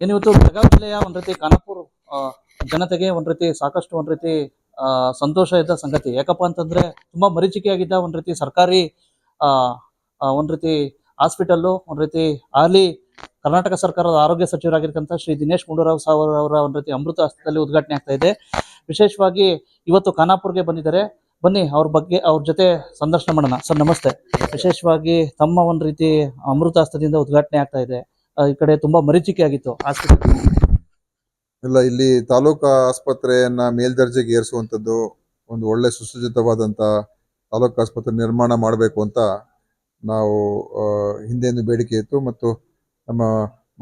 ಏನಿವತ್ತು ಬೆಳಗಾವಿ ಜಿಲ್ಲೆಯ ಒಂದ್ ರೀತಿ ಖಾನಾಪುರ ಜನತೆಗೆ ಒಂದ್ ರೀತಿ ಸಾಕಷ್ಟು ಒಂದ್ ರೀತಿ ಸಂತೋಷ ಇದ್ದ ಸಂಗತಿ. ಯಾಕಪ್ಪ ಅಂತಂದ್ರೆ ತುಂಬಾ ಮರೀಚಿಕೆಯಾಗಿದ್ದ ಒಂದ್ ರೀತಿ ಸರ್ಕಾರಿ, ಆ ಒಂದ್ ರೀತಿ ಹಾಸ್ಪಿಟಲ್ಲು ಒಂದ್ ರೀತಿ ಹಾಲಿ ಕರ್ನಾಟಕ ಸರ್ಕಾರದ ಆರೋಗ್ಯ ಸಚಿವರಾಗಿರ್ತಕ್ಕಂಥ ಶ್ರೀ ದಿನೇಶ್ ಗುಂಡೂರಾವ್ ಸಾವರ್ ಅವರ ಒಂದ್ ರೀತಿ ಅಮೃತ ಹಸ್ತದಲ್ಲಿ ಉದ್ಘಾಟನೆ ಆಗ್ತಾ ಇದೆ. ವಿಶೇಷವಾಗಿ ಇವತ್ತು ಖಾನಾಪುರ್ಗೆ ಬಂದಿದ್ದಾರೆ. ಬನ್ನಿ ಅವ್ರ ಬಗ್ಗೆ, ಅವ್ರ ಜೊತೆ ಸಂದರ್ಶನ ಮಾಡೋಣ. ಸರ್, ನಮಸ್ತೆ. ವಿಶೇಷವಾಗಿ ತಮ್ಮ ಒಂದ್ ರೀತಿ ಅಮೃತ ಹಸ್ತದಿಂದ ಉದ್ಘಾಟನೆ ಆಗ್ತಾ ಇದೆ. ಈ ಕಡೆ ತುಂಬಾ ಮರೀಚಿಕೆ ಆಗಿತ್ತು ಆಸ್ಪತ್ರೆ. ಇಲ್ಲ, ಇಲ್ಲಿ ತಾಲೂಕು ಆಸ್ಪತ್ರೆಯನ್ನ ಮೇಲ್ದರ್ಜೆಗೆ ಏರಿಸುವಂತದ್ದು ಒಂದು ಒಳ್ಳೆ ಸುಸಜ್ಜಿತವಾದಂತ ತಾಲೂಕು ಆಸ್ಪತ್ರೆ ನಿರ್ಮಾಣ ಮಾಡಬೇಕು ಅಂತ ನಾವು ಹಿಂದೆಂದು ಬೇಡಿಕೆ ಇತ್ತು. ಮತ್ತು ನಮ್ಮ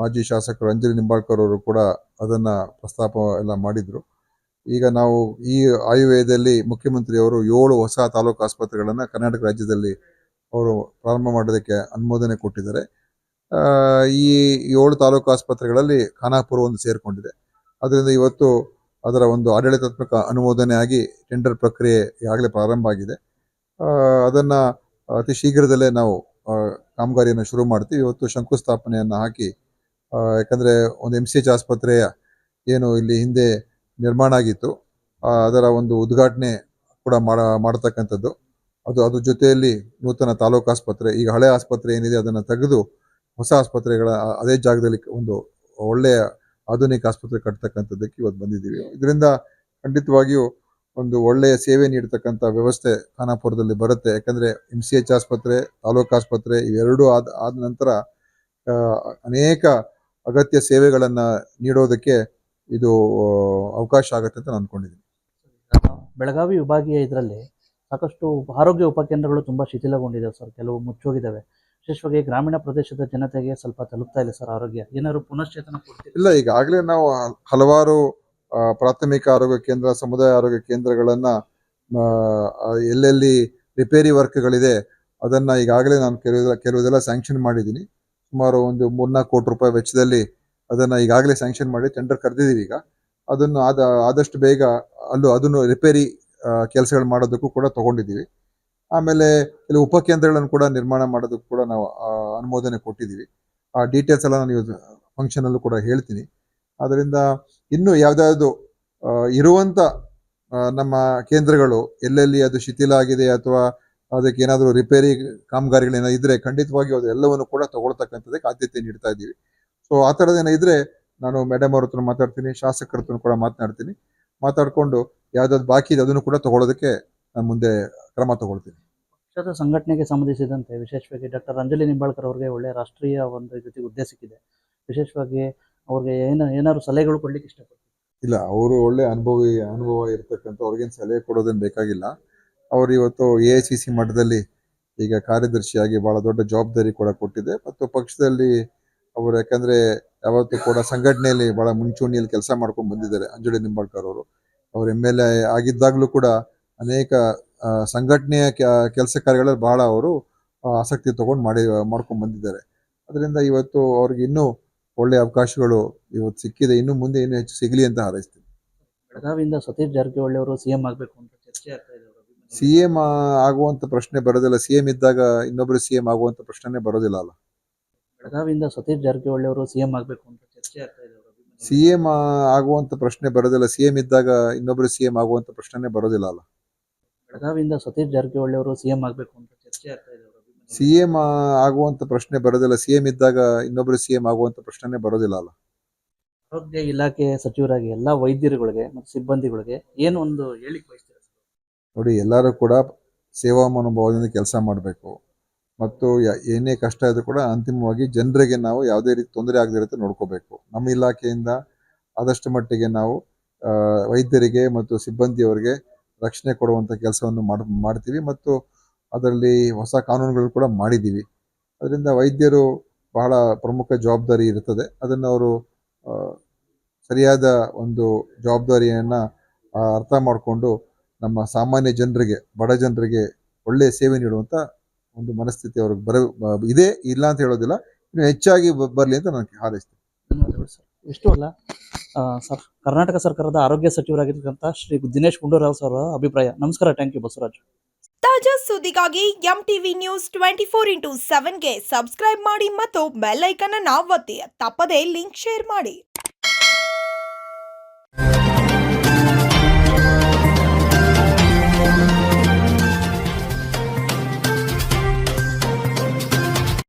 ಮಾಜಿ ಶಾಸಕರು ಅಂಜಲಿ ನಿಂಬಾಳ್ಕರ್ ಅವರು ಕೂಡ ಅದನ್ನ ಪ್ರಸ್ತಾಪ ಎಲ್ಲ ಮಾಡಿದ್ರು. ಈಗ ನಾವು ಈ ಆಯವ್ಯಯದಲ್ಲಿ ಮುಖ್ಯಮಂತ್ರಿಯವರು ಏಳು ಹೊಸ ತಾಲೂಕು ಆಸ್ಪತ್ರೆಗಳನ್ನು ಕರ್ನಾಟಕ ರಾಜ್ಯದಲ್ಲಿ ಅವರು ಪ್ರಾರಂಭ ಮಾಡೋದಕ್ಕೆ ಅನುಮೋದನೆ ಕೊಟ್ಟಿದ್ದಾರೆ. ಈ ಏಳು ತಾಲೂಕು ಆಸ್ಪತ್ರೆಗಳಲ್ಲಿ ಖಾನಾಪುರ ಒಂದು ಸೇರಿಕೊಂಡಿದೆ. ಅದರಿಂದ ಇವತ್ತು ಅದರ ಒಂದು ಆಡಳಿತಾತ್ಮಕ ಅನುಮೋದನೆ ಆಗಿ ಟೆಂಡರ್ ಪ್ರಕ್ರಿಯೆ ಈಗಾಗಲೇ ಪ್ರಾರಂಭ ಆಗಿದೆ. ಅದನ್ನು ಅತಿ ಶೀಘ್ರದಲ್ಲೇ ನಾವು ಕಾಮಗಾರಿಯನ್ನು ಶುರು ಮಾಡ್ತೀವಿ. ಇವತ್ತು ಶಂಕುಸ್ಥಾಪನೆಯನ್ನು ಹಾಕಿ ಯಾಕಂದರೆ ಒಂದು ಎಂ ಸಿ ಎಚ್ ಆಸ್ಪತ್ರೆಯ ಏನು ಇಲ್ಲಿ ಹಿಂದೆ ನಿರ್ಮಾಣ ಆಗಿತ್ತು. ಅದರ ಒಂದು ಉದ್ಘಾಟನೆ ಕೂಡ ಮಾಡ, ಮಾಡತಕ್ಕಂಥದ್ದು. ಅದು ಅದ್ರ ಜೊತೆಯಲ್ಲಿ ನೂತನ ತಾಲೂಕು ಆಸ್ಪತ್ರೆ, ಈಗ ಹಳೆ ಆಸ್ಪತ್ರೆ ಏನಿದೆ ಅದನ್ನು ತೆಗೆದು ಹೊಸ ಆಸ್ಪತ್ರೆಗಳ ಅದೇ ಜಾಗದಲ್ಲಿ ಒಂದು ಒಳ್ಳೆಯ ಆಧುನಿಕ ಆಸ್ಪತ್ರೆ ಕಟ್ಟತಕ್ಕಂಥದ್ದಕ್ಕೆ ಇವತ್ತು ಬಂದಿದ್ದೀವಿ. ಇದರಿಂದ ಖಂಡಿತವಾಗಿಯೂ ಒಂದು ಒಳ್ಳೆಯ ಸೇವೆ ನೀಡತಕ್ಕಂಥ ವ್ಯವಸ್ಥೆ ಖಾನಾಪುರದಲ್ಲಿ ಬರುತ್ತೆ. ಯಾಕಂದರೆ ಎಂ ಸಿ ಎಚ್ ಆಸ್ಪತ್ರೆ, ತಾಲೂಕು ಆಸ್ಪತ್ರೆ ಇವೆರಡೂ ಆದ ಆದ ನಂತರ ಅನೇಕ ಅಗತ್ಯ ಸೇವೆಗಳನ್ನು ನೀಡೋದಕ್ಕೆ ಇದು ಅವಕಾಶ ಆಗುತ್ತೆ ಅಂತ ನಾನು ಅನ್ಕೊಂಡಿದ್ದೀನಿ. ಬೆಳಗಾವಿ ವಿಭಾಗೀಯ ಇದರಲ್ಲಿ ಸಾಕಷ್ಟು ಆರೋಗ್ಯ ಉಪಕೇಂದ್ರಗಳು ತುಂಬ ಶಿಥಿಲಗೊಂಡಿದ್ದಾವೆ ಸರ್. ಕೆಲವು ಮುಚ್ಚೋಗಿದ್ದಾವೆ. ವಿಶೇಷವಾಗಿ ಗ್ರಾಮೀಣ ಪ್ರದೇಶದ ಜನತೆಗೆ ಸ್ವಲ್ಪ ತಲುಪ್ತಾ ಇಲ್ಲ ಸರ್ ಆರೋಗ್ಯ. ಏನಾದ್ರು ಪುನಶ್ಚೇತನ ಇಲ್ಲ ಈಗಾಗಲೇ ನಾವು ಹಲವಾರು ಪ್ರಾಥಮಿಕ ಆರೋಗ್ಯ ಕೇಂದ್ರ, ಸಮುದಾಯ ಆರೋಗ್ಯ ಕೇಂದ್ರಗಳನ್ನ ಎಲ್ಲೆಲ್ಲಿ ರಿಪೇರಿ ವರ್ಕ್ಗಳಿದೆ, ಅದನ್ನ ಈಗಾಗಲೇ ನಾನು ಕೆಲವು ಕೆಲವುದೆಲ್ಲ ಸ್ಯಾಂಕ್ಷನ್ ಮಾಡಿದ್ದೀನಿ. ಸುಮಾರು ಒಂದು ಮೂರ್ನಾಲ್ಕು ಕೋಟಿ ರೂಪಾಯಿ ವೆಚ್ಚದಲ್ಲಿ ಅದನ್ನ ಈಗಾಗಲೇ ಸ್ಯಾಂಕ್ಷನ್ ಮಾಡಿ ಟೆಂಡರ್ ಕರೆದಿದ್ದೀವಿ ಈಗ. ಅದನ್ನು ಆದ, ಆದಷ್ಟು ಬೇಗ ಅಲ್ಲೂ, ಅದನ್ನು ರಿಪೇರಿ ಕೆಲಸಗಳು ಮಾಡೋದಕ್ಕೂ ಕೂಡ ತಗೊಂಡಿದ್ದೀವಿ. ಆಮೇಲೆ ಇಲ್ಲಿ ಉಪಕೇಂದ್ರಗಳನ್ನು ಕೂಡ ನಿರ್ಮಾಣ ಮಾಡೋದಕ್ಕೆ ಕೂಡ ನಾವು ಅನುಮೋದನೆ ಕೊಟ್ಟಿದ್ದೀವಿ. ಆ ಡೀಟೇಲ್ಸ್ ಎಲ್ಲ ನಾನು ಇವತ್ತು ಫಂಕ್ಷನ್ ಅಲ್ಲೂ ಕೂಡ ಹೇಳ್ತೀನಿ. ಅದರಿಂದ ಇನ್ನು ಯಾವುದಾದ್ರು ಇರುವಂಥ ನಮ್ಮ ಕೇಂದ್ರಗಳು, ಎಲ್ಲೆಲ್ಲಿ ಅದು ಶಿಥಿಲ ಆಗಿದೆ ಅಥವಾ ಅದಕ್ಕೆ ಏನಾದರೂ ರಿಪೇರಿ ಕಾಮಗಾರಿಗಳೇನೋ ಇದ್ರೆ ಖಂಡಿತವಾಗಿ ಅದು ಎಲ್ಲವನ್ನು ಕೂಡ ತಗೊಳ್ತಕ್ಕಂಥದ್ದಕ್ಕೆ ಆದ್ಯತೆ ನೀಡ್ತಾ ಇದ್ದೀವಿ. ಸೊ ಆ ಥರದ್ದೇನೋ ಇದ್ರೆ ನಾನು ಮೇಡಮ್ ಅವ್ರ ಹತ್ರ ಮಾತಾಡ್ತೀನಿ, ಶಾಸಕರ ಹತ್ರ ಕೂಡ ಮಾತನಾಡ್ತೀನಿ. ಮಾತಾಡ್ಕೊಂಡು ಯಾವ್ದಾದ್ರು ಬಾಕಿ ಇದೆ ಅದನ್ನು ಕೂಡ ತಗೊಳ್ಳೋದಕ್ಕೆ ನಾನು ಮುಂದೆ ಕ್ರಮ ತಗೊಳ್ತೀನಿ. ಪಕ್ಷದ ಸಂಘಟನೆಗೆ ಸಂಬಂಧಿಸಿದಂತೆ ವಿಶೇಷವಾಗಿ ಡಾಕ್ಟರ್ ಅಂಜಲಿ ನಿಂಬಾಳ್ಕರ್ ಅವರಿಗೆ ಒಳ್ಳೆ ರಾಷ್ಟ್ರೀಯ ಒಂದು ಜೊತೆ ಹುದ್ದೆ ವಿಶೇಷವಾಗಿ ಅವ್ರಿಗೆ ಏನು, ಏನಾದ್ರು ಸಲಹೆಗಳು ಕೊಡ್ಲಿಕ್ಕೆ ಇಷ್ಟಪಡ್ತಾರೆ? ಇಲ್ಲ, ಅವರು ಒಳ್ಳೆ ಅನುಭವಿ, ಅನುಭವ ಇರತಕ್ಕಂಥ ಅವ್ರಿಗೇನು ಸಲಹೆ ಕೊಡೋದೇನು ಬೇಕಾಗಿಲ್ಲ. ಅವರು ಇವತ್ತು ಎ ಐ ಮಟ್ಟದಲ್ಲಿ ಈಗ ಕಾರ್ಯದರ್ಶಿಯಾಗಿ ಬಹಳ ದೊಡ್ಡ ಜವಾಬ್ದಾರಿ ಕೂಡ ಕೊಟ್ಟಿದೆ. ಮತ್ತು ಪಕ್ಷದಲ್ಲಿ ಅವರು ಯಾಕಂದ್ರೆ ಯಾವತ್ತೂ ಕೂಡ ಸಂಘಟನೆಯಲ್ಲಿ ಬಹಳ ಮುಂಚೂಣಿಯಲ್ಲಿ ಕೆಲಸ ಮಾಡ್ಕೊಂಡು ಬಂದಿದ್ದಾರೆ ಅಂಜಲಿ ನಿಂಬಾಳ್ಕರ್ ಅವರು. ಅವರು ಎಂ ಎಲ್ ಆಗಿದ್ದಾಗಲೂ ಕೂಡ ಅನೇಕ ಸಂಘಟನೆಯ ಕೆಲಸ ಕಾರ್ಯಗಳಲ್ಲಿ ಬಹಳ ಅವರು ಆಸಕ್ತಿ ತಗೊಂಡು ಮಾಡಿ ಮಾಡ್ಕೊಂಡು ಬಂದಿದ್ದಾರೆ. ಅದರಿಂದ ಇವತ್ತು ಅವ್ರಿಗೆ ಇನ್ನೂ ಒಳ್ಳೆಯ ಅವಕಾಶಗಳು ಇವತ್ತು ಸಿಕ್ಕಿದೆ. ಇನ್ನು ಮುಂದೆ ಇನ್ನೂ ಹೆಚ್ಚು ಸಿಗಲಿ ಅಂತ ಹಾರೈಸ್ತೀನಿ. ಬೆಳಗಾವಿಯಿಂದ ಸತೀಶ್ ಜಾರಕಿಹೊಳಿ ಅವರು ಸಿಎಂ ಆಗಬೇಕು ಅಂತ ಚರ್ಚೆ ಆಗ್ತಾ ಇದೆ. ಸಿ ಎಂ ಆಗುವಂಥ ಪ್ರಶ್ನೆ ಬರೋದಿಲ್ಲ. ಸಿ ಎಂ ಇದ್ದಾಗ ಇನ್ನೊಬ್ಬರು ಸಿ ಎಂ ಆಗುವಂಥ ಪ್ರಶ್ನೆನೇ ಬರೋದಿಲ್ಲ ಅಲ್ಲ. ಬೆಳಗಾವಿಯಿಂದ ಸತೀಶ್ ಜಾರಕಿಹೊಳಿ ಅವರು ಸಿಎಂ ಆಗಬೇಕು ಅಂತ ಚರ್ಚೆ ಆಗ್ತಾ ಇದೆ. ಸಿ ಎಂ ಆಗುವಂಥ ಪ್ರಶ್ನೆ ಬರೋದಿಲ್ಲ. ಸಿ ಎಂ ಇದ್ದಾಗ ಇನ್ನೊಬ್ಬರು ಸಿ ಎಂ ಆಗುವಂಥ ಪ್ರಶ್ನೆನೇ ಬರೋದಿಲ್ಲ ಅಲ್ಲ. ಬೆಳಗಾವಿಯಿಂದ ಸತೀಶ್ ಜಾರಕಿಹೊಳಿ ಅವರು ಸಿಎಂ ಆಗಬೇಕು ಅಂತ ಚರ್ಚೆ ಆಗ್ತಾ ಇದೆ ಅವ್ರ ಅಭಿಮಾನಿಗಳು. ಸಿ ಎಂ ಆಗುವಂತ ಪ್ರಶ್ನೆ ಬರೋದಿಲ್ಲ ಸಿ ಎಂ ಇದ್ದಾಗ ಇನ್ನೊಬ್ರು ಸಿ ಎಂ ಆಗುವಂತ ಪ್ರಶ್ನೆ ಬರೋದಿಲ್ಲ ಅಲ್ಲ ಆರೋಗ್ಯ ಇಲಾಖೆ ಸಚಿವರಾಗಿ ಎಲ್ಲಾ ವೈದ್ಯರುಗಳಿಗೆ ಮತ್ತು ಸಿಬ್ಬಂದಿಗಳಿಗೆ ಏನು ಒಂದು ಹೇಳಿಕೆ ಬಯಸ್ತೀರಾ ಸರ್? ನೋಡಿ ಎಲ್ಲರೂ ಕೂಡ ಸೇವಾ ಮನೋಭಾವದಿಂದ ಕೆಲಸ ಮಾಡಬೇಕು ಮತ್ತು ಯ- ಏನೇ ಕಷ್ಟ ಇದ್ರೂ ಕೂಡ ಅಂತಿಮವಾಗಿ ಜನರಿಗೆ ನಾವು ಯಾವುದೇ ರೀತಿ ತೊಂದರೆ ಆಗದಿರುತ್ತೆ ನೋಡ್ಕೋಬೇಕು ನಮ್ಮ ಇಲಾಖೆಯಿಂದ ಆದಷ್ಟು ಮಟ್ಟಿಗೆ ನಾವು ಆ, ವೈದ್ಯರಿಗೆ ಮತ್ತು ಸಿಬ್ಬಂದಿಯವರಿಗೆ ರಕ್ಷಣೆ ಕೊಡುವಂಥ ಕೆಲಸವನ್ನು ಮಾಡಿ, ಮಾಡ್ತೀವಿ ಮತ್ತು ಅದರಲ್ಲಿ ಹೊಸ ಕಾನೂನುಗಳು ಕೂಡ ಮಾಡಿದ್ದೀವಿ. ಅದರಿಂದ ವೈದ್ಯರು ಬಹಳ ಪ್ರಮುಖ ಜವಾಬ್ದಾರಿ ಇರುತ್ತದೆ. ಅದನ್ನು ಅವರು ಸರಿಯಾದ ಒಂದು ಜವಾಬ್ದಾರಿಯನ್ನು ಅರ್ಥ ಮಾಡಿಕೊಂಡು ನಮ್ಮ ಸಾಮಾನ್ಯ ಜನರಿಗೆ, ಬಡ ಜನರಿಗೆ ಒಳ್ಳೆಯ ಸೇವೆ ನೀಡುವಂಥ ಒಂದು ಮನಸ್ಥಿತಿ ಅವ್ರಿಗೆ ಬರ ಇದೆ, ಇಲ್ಲ ಅಂತ ಹೇಳೋದಿಲ್ಲ. ಇನ್ನು ಹೆಚ್ಚಾಗಿ ಬರಲಿ ಅಂತ ನನಗೆ ಹಾರೈಸ್ತೀನಿ. ಧನ್ಯವಾದಗಳು ಸರ್. ಎಷ್ಟು ಅಲ್ಲ? ಸರ್, ಕರ್ನಾಟಕ ಸರ್ಕಾರದ ಆರೋಗ್ಯ ಸಚಿವರಾಗಿರ್ತಕ್ಕಂಥ ಶ್ರೀ ದಿನೇಶ್ ಗುಂಡೂರಾವ್ ಸರ್ ಅಭಿಪ್ರಾಯ. ನಮಸ್ಕಾರ ಥ್ಯಾಂಕ್ ಯು ಬಸವರಾಜ್. ತಾಜಾ ಸುದ್ದಿಗಾಗಿ M TV news twenty four into ಸೆವೆನ್ಗೆ subscribe ಮಾಡಿ ಮತ್ತು ಬೆಲ್ ಐಕನ್ ಅನ್ನು ಒತ್ತಿ. ತಪ್ಪದೇ ಲಿಂಕ್ ಶೇರ್ ಮಾಡಿ.